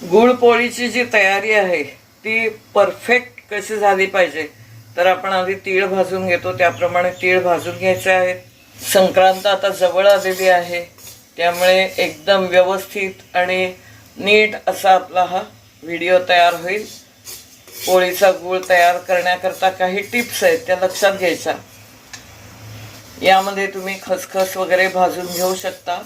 गुळपोळीची जी तयारी आहे ती परफेक्ट कशी झाली पाहिजे? तर आपण आधी तीळ भाजून घेतो. त्याप्रमाणे तीळ भाजून घ्यायचे आहेत संक्रांत आता जवळ आलेली आहे. त्यामुळे एकदम व्यवस्थित आणि नीट असा आपला हा व्हिडिओ तयार होईल. पोळीचा गुळ तयार करण्याकरता काही टिप्स आहेत त्या लक्षात घ्यायच्या. यामध्ये तुम्ही खसखस वगैरे भाजून घेऊ शकता.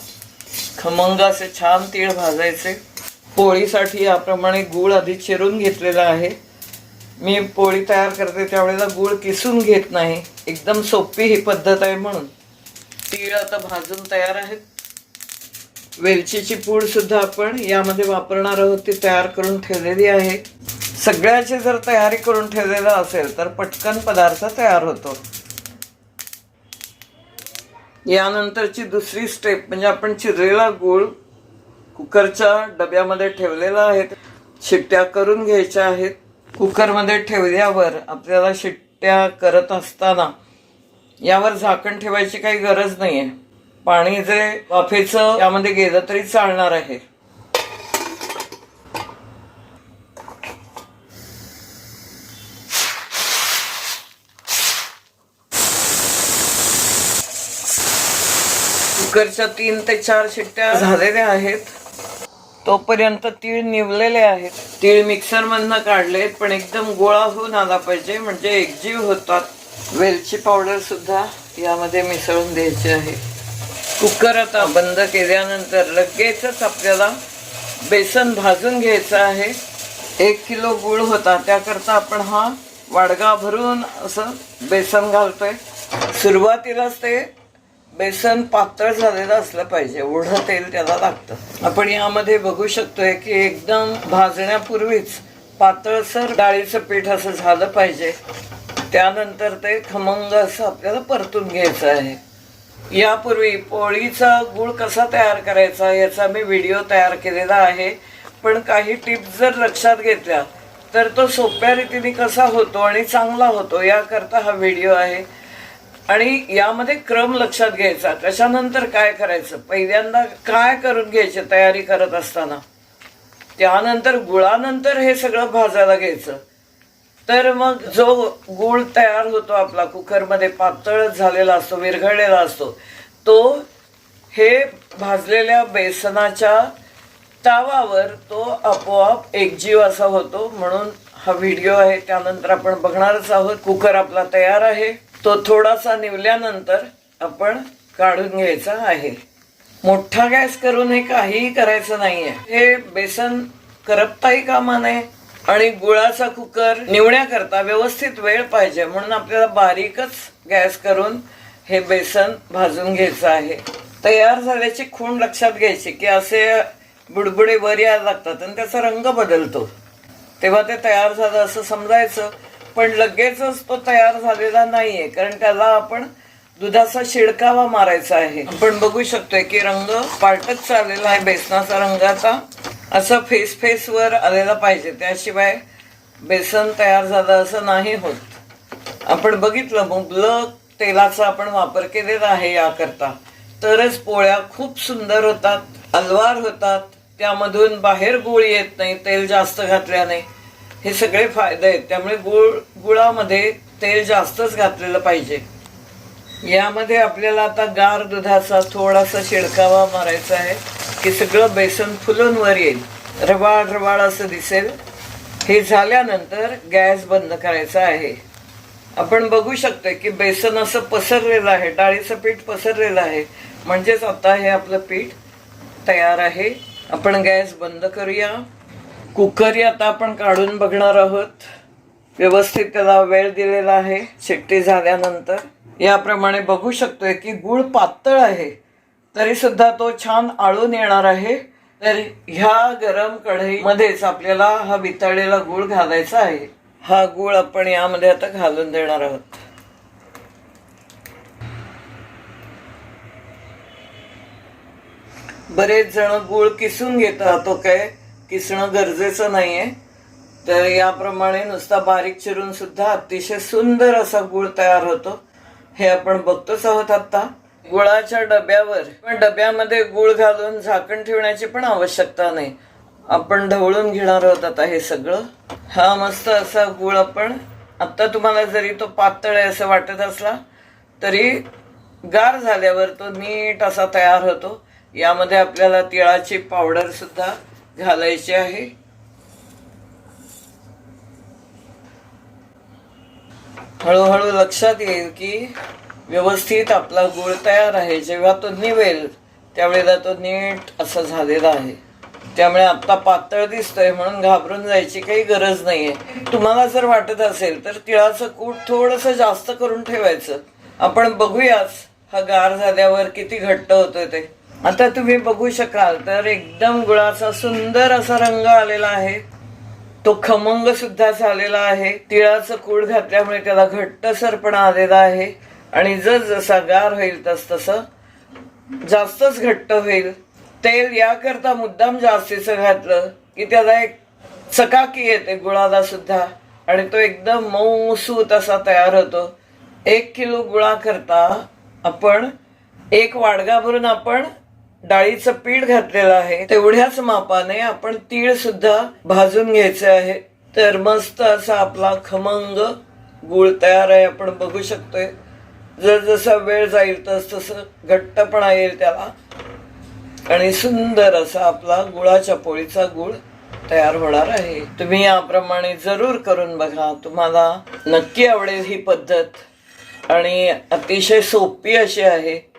खमंग असे छान तीळ भाजायचे. पोळीसाठी याप्रमाणे गूळ आधी चिरून घेतलेला आहे. मी पोळी तयार करते त्यावेळेला गूळ किसून घेत नाही. एकदम सोपी ही पद्धत आहे म्हणून. तीळ आता भाजून तयार आहेत वेलचीची पूडसुद्धा आपण यामध्ये वापरणार आहोत. ती तयार करून ठेवलेली आहे. सगळ्याची जर तयारी करून ठेवलेलं असेल तर पटकन पदार्थ तयार होतो. यानंतरची दुसरी स्टेप म्हणजे आपण चिरलेला गूळ कुकरच्या डब्यामध्ये ठेवलेला आहे शिट्ट्या करून घ्यायच्या आहेत. कुकरमध्ये ठेवल्यावर आपल्याला शिट्ट्या करत असताना यावर झाकण ठेवायची काही गरज नाही आहे पाणी जे वाफेचं यामध्ये गेलं तरी चालणार आहे. कुकरच्या तीन ते चार शिट्ट्या झालेल्या आहेत. तोपर्यंत तीळ निवलेले आहेत. तीळ मिक्सरमधनं काढले काढलेत पण एकदम गोळा होऊन आला पाहिजे. म्हणजे एकजीव होतात. वेलची पावडर सुद्धा यामध्ये मिसळून द्यायची आहे. कुकर आता बंद केल्यानंतर लगेचच आपल्याला बेसन भाजून घ्यायचं आहे. एक किलो गुळ होता त्याकरता आपण हा वाडगा भरून असं बेसन घालतोय. सुरुवातीलाच ते बेसन पातळ झालेलं असलं पाहिजे एवढं तेल त्याला लागतं. आपण यामध्ये बघू शकतोय की एकदम भाजण्यापूर्वीच पातळसर डाळीचं पीठ असं झालं पाहिजे. त्यानंतर ते खमंग असं आपल्याला परतून घ्यायचं आहे. यापूर्वी पोळीचा गुळ कसा तयार करायचा याचा मी व्हिडिओ तयार केलेला आहे. पण काही टिप्स जर लक्षात घेतल्या तर तो सोप्या रीतीने कसा होतो आणि चांगला होतो याकरता हा व्हिडिओ आहे. आणि यामध्ये क्रम लक्षात घ्यायचा. कशानंतर काय करायचं? पहिल्यांदा काय करून घ्यायचे तयारी करत असताना? त्यानंतर गुळानंतर हे सगळं भाजायला घ्यायचं. तर मग जो गुळ तयार होतो आपला कुकरमध्ये पातळ झालेला असतो विरघळलेला असतो तो हे भाजलेल्या बेसनाच्या तावावर तो आपोआप एकजीव असा होतो. म्हणून हा व्हिडिओ आहे त्यानंतर आपण बघणारच आहोत. कुकर आपला तयार आहे. तो थोडासा निवल्यानंतर आपण काढून घ्यायचा आहे. मोठा गॅस करून हे काहीही करायचं नाहीये. हे बेसन करपताही कामा नये आणि गुळाचा कुकर निवण्याकरता व्यवस्थित वेळ पाहिजे म्हणून आपल्याला बारीकच गॅस करून हे बेसन भाजून घ्यायचं आहे. तयार झाल्याची खूण लक्षात घ्यायची की असे बुडबुडे वर यायला लागतात आणि त्याचा रंग बदलतो. तेव्हा ते तयार झालं असं समजायचं पण लगेचच तो तयार झालेला नाहीये कारण त्याला आपण दुधाचा शिडकावा मारायचा आहे. आपण बघू शकतोय की रंग पाटत चाललेला आहे बेसनाचा रंगाचा असं फेस फेस वर आलेला पाहिजे. त्याशिवाय बेसन तयार झालं असं नाही होत. आपण बघितलं मुबलक तेलाचा आपण वापर केलेला आहे याकरता. तरच पोळ्या खूप सुंदर होतात अलवार होतात. त्यामधून बाहेर गोळी येत नाही तेल जास्त घातल्याने. हे सगळे फायदे आहेत. त्यामुळे गुळ गुळामध्ये तेल जास्तच घातलेलं पाहिजे. यामध्ये आपल्याला आता गार दुधाचा थोडासा शिडकावा मारायचा आहे. की सगळं बेसन फुलून वर येईल. रवाळ रवाळ असं दिसेल. हे झाल्यानंतर गॅस बंद करायचा आहे. आपण बघू शकतोय की बेसन असं पसरलेलं आहे. डाळीचं पीठ पसरलेलं आहे. म्हणजेच आता हे आपलं पीठ तयार आहे. आपण गॅस बंद करूया. कुकर आता आपण काढून बघणार आहोत. व्यवस्थित त्याला वेळ दिलेला आहे शिट्टी झाल्यानंतर. याप्रमाणे बघू शकतोय की गुळ पातळ आहे. तरी सुद्धा तो छान आळून येणार आहे. तर ह्या गरम कढईमध्येच आपल्याला हा वितळलेला गुळ घालायचा आहे. हा गुळ आपण यामध्ये आता घालून देणार आहोत. बरेच जण गुळ किसून घेतात तो काय किसणं गरजेचं नाही आहे तर याप्रमाणे नुसता बारीक चिरून सुद्धा अतिशय सुंदर असा गुळ तयार होतो. हे आपण बघतोच आहोत आत्ता गुळाच्या डब्यावर पण डब्यामध्ये गुळ घालून झाकण ठेवण्याची पण आवश्यकता नाही. आपण ढवळून घेणार आहोत आता हे सगळं. हा मस्त असा गुळ आपण आत्ता तुम्हाला जरी तो पातळ आहे असं वाटत असला तरी गार झाल्यावर तो नीट असा तयार होतो. यामध्ये आपल्याला तिळाची पावडर सुद्धा घालायची आहे. हळूहळू लक्षात येईल की व्यवस्थित आपला गुळ तयार आहे. जेव्हा तो निवेल त्यावेळेला तो नीट असा झालेला आहे. त्यामुळे आता पातळ दिसतोय म्हणून घाबरून जायची काही गरज नाहीये. तुम्हाला जर वाटत असेल तर तिळाचं कूट थोडंसं जास्त करून ठेवायचं. आपण बघूयाच हा गार झाल्यावर किती घट्ट होतोय ते. आता तुम्ही बघू शकाल तर एकदम गुळाचा सुंदर असा रंग आलेला आहे. तो खमंग सुद्धा झालेला आहे. तिळाचं कूड घातल्यामुळे त्याला घट्टसरपणा आलेला आहे. आणि जस जसा गार होईल तस तसं जास्तच घट्ट होईल. तेल याकरता मुद्दाम जास्तीचं घातलं की त्याला एक चकाकी येते गुळाला सुद्धा. आणि तो एकदम मऊसूत असा तयार होतो. एक किलो गुळाकरता आपण एक वाडगा भरून आपण डाळीचं पीठ घातलेलं आहे. तेवढ्याच मापाने आपण तीळ सुद्धा भाजून घ्यायचे आहे. तर मस्त असा आपला खमंग गुळ तयार आहे. आपण बघू शकतोय. जर जसा वेळ जाईल तस तसं घट्टपणा येईल त्याला. आणि सुंदर असा आपला गुळाच्या पोळीचा गुळ तयार होणार आहे. तुम्ही याप्रमाणे जरूर करून बघा. तुम्हाला नक्की आवडेल ही पद्धत. आणि अतिशय सोपी अशी आहे.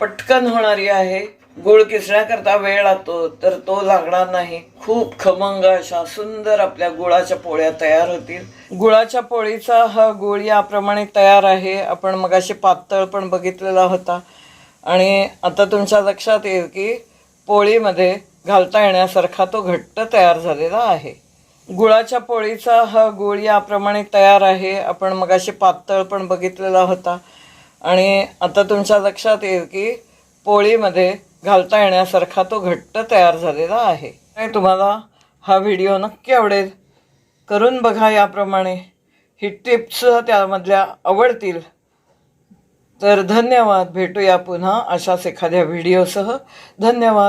पटकन होणारी आहे. गुळ किसण्याकरता वेळ लागतो तर तो लागणार नाही. खूप खमंग अशा सुंदर आपल्या गुळाच्या पोळ्या तयार होतील. गुळाच्या पोळीचा हा गुळ याप्रमाणे तयार आहे. आपण मगाशी पातळ पण बघितलेला होता. आणि आता तुमच्या लक्षात येईल की पोळीमध्ये घालता येण्यासारखा तो घट्ट तयार झालेला आहे. गुळाच्या पोळीचा हा गुळ याप्रमाणे तयार आहे. आपण मगाशी पातळ पण बघितलेला होता. आणि आता तुमच्या लक्षात येईल की पोळीमध्ये घालता येण्यासारखा तो घट्ट तयार झालेला आहे. तुम्हाला हा व्हिडिओ नक्की आवडेल? करून बघा याप्रमाणे. ही टिप्स त्यामधल्या आवडतील. तर धन्यवाद. भेटूया पुन्हा अशाच एखाद्या व्हिडिओसह धन्यवाद.